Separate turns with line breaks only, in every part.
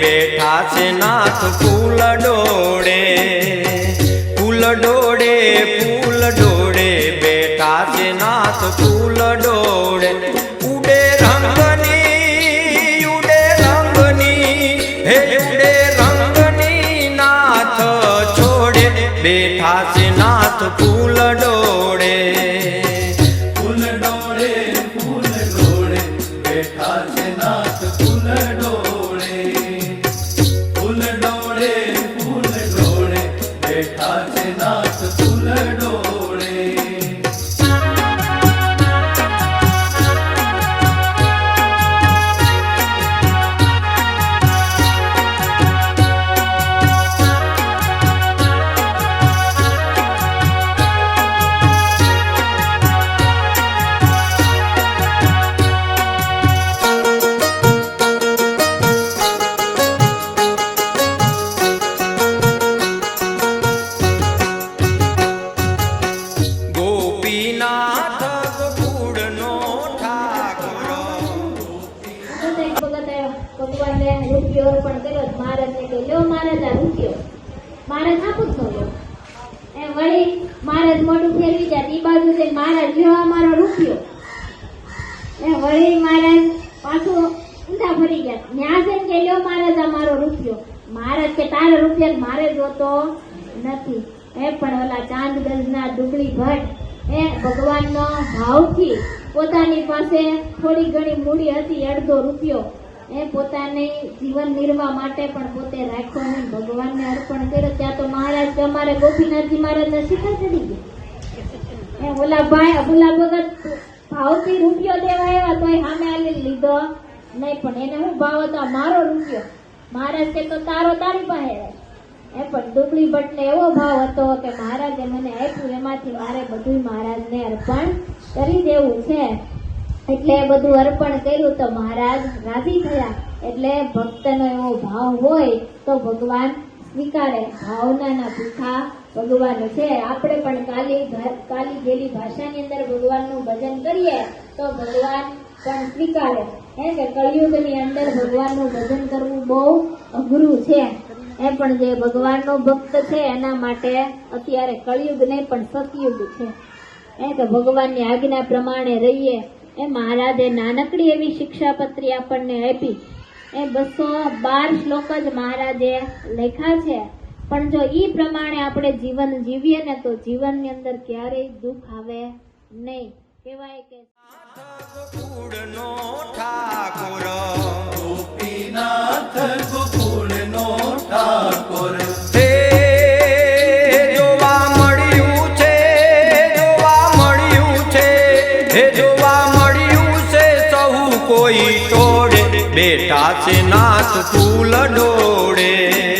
બેઠા છે નાથ ફૂલ ડોડે ફૂલ ડોડે ફૂલ ડોડે. બેઠા છે નાથ ફૂલ ડોડે,
ઉડે રંગની ઉડે રંગની, હે ઉડે રંગની નાથ છોડે. બેઠા છે નાથ ફૂલ ડોડે. બેઠા છે
ગોપીનાથ ગોકુળનો ઠાકોર.
એક વખત ભગવાનને રૂપિયો અર્પણ કર્યો મહારાજને કહ્યું મહારાજ આ રૂપિયો મહારાજ આપું જ ન લ્યો વળી મહારાજ મોઢું ફેરવી જાય ઈ બાજુ જઈને મહારાજ લ્યો મારો રૂપિયો એ વળી મહારાજ પાછું ઊંધા ફરી ગયા ત્યાં જઈને કે લ્યો મહારાજ આ મારો રૂપિયો મહારાજ કે તારો રૂપિયો મારે જોતો નથી એ પણ ઓલા ચાંદ ના ડુગળી ભટ્ટ. એ ભગવાનનો ભાવથી પોતાની પાસે થોડી ઘણી મૂડી હતી, અડધો રૂપિયો. એ પોતાની જીવન નિર્વાહ માટે પણ પોતે રાખ્યો નહીં ભગવાનને અર્પણ કર્યો. ત્યાં તો મહારાજ તમારે ગોપીનાથજી મહારાજને શિખર ચડી ગયા. એ ઓલા ભાઈ, ઓલા ભગત ભાવથી રૂપિયો દેવા આવ્યા તોય સામે આલી લીધો. નહીં પણ એને હું ભાવ હતો મારો રૂપિયો. મહારાજ કે, તો તારો તારી પાસે એ પણ ડુગલી ભટ્ટને એવો ભાવ હતો કે મહારાજે મને આપ્યું, એમાંથી મારે બધું મહારાજને અર્પણ કરી દેવું છે. એટલે એ બધું અર્પણ કર્યું તો મહારાજ રાજી થયા. એટલે ભક્તનો એવો ભાવ હોય તો ભગવાન સ્વીકારે. ભાવનાના ભૂખા ભગવાન છે. આપણે પણ કાલી કાલી ગેલી ભાષાની અંદર ભગવાનનું ભજન કરીએ તો ભગવાન પણ સ્વીકારે. હે કે કળિયુગની અંદર ભગવાનનું ભજન કરવું બહુ અઘરું છે. એ પણ જે ભગવાનનો ભક્ત છે એના માટે અત્યારે કળિયુગ નહીં પણ સતયુગ છે. એ કે ભગવાનની આજ્ઞા પ્રમાણે રહીએ. એ મહારાજે નાનકડી એવી શિક્ષાપત્રી આપણને આપી. એ બસો બાર શ્લોક જ મહારાજે લખ્યા છે. પણ જો એ પ્રમાણે આપણે જીવન જીવીએ ને તો જીવનની અંદર ક્યારેય દુઃખ આવે નહીં. કહેવાય કે
ઠાકોર.
ગોપીનાથ ગોકુળનો
કોઈ તોડે. બેટા છે નાથ ફૂલ ડોળે.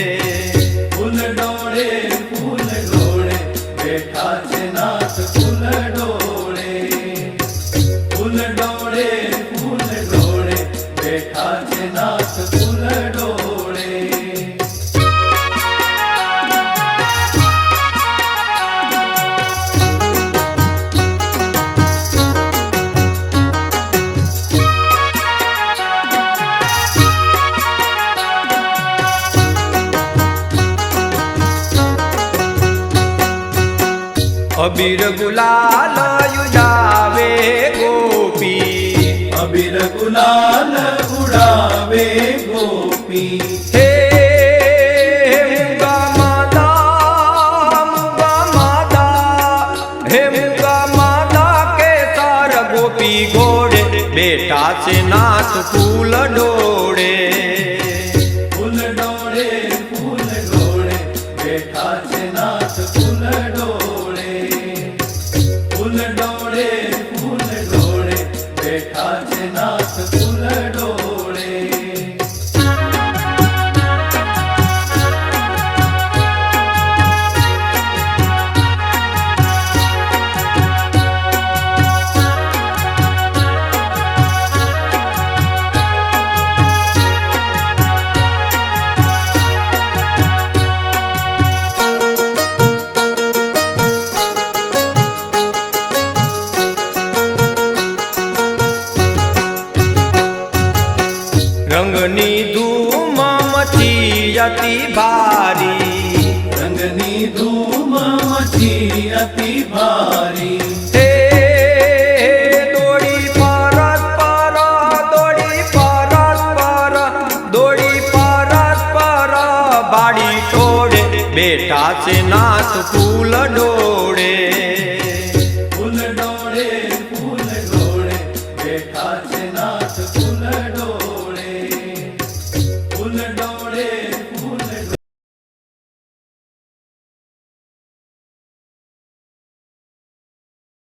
અબીર ગુલાલ યુજાવે ગોપી.
અબીર ગુલાલ ઉડાવે ગોપી.
હે મુગા માતા મુગા માતા હે મુગા માતા કે તાર ગોપી ઘોડે બેઠા છે નાથ ફૂલ ડોળે
રંગની ધૂમ મચી અતિ ભારી રંગની ધૂમ મચી અતિ ભારી બેટા છે નાથ ફૂલ ડોળે ફૂલ ડોળે ફૂલ ડોળે બેટા છે નાથ ફૂલ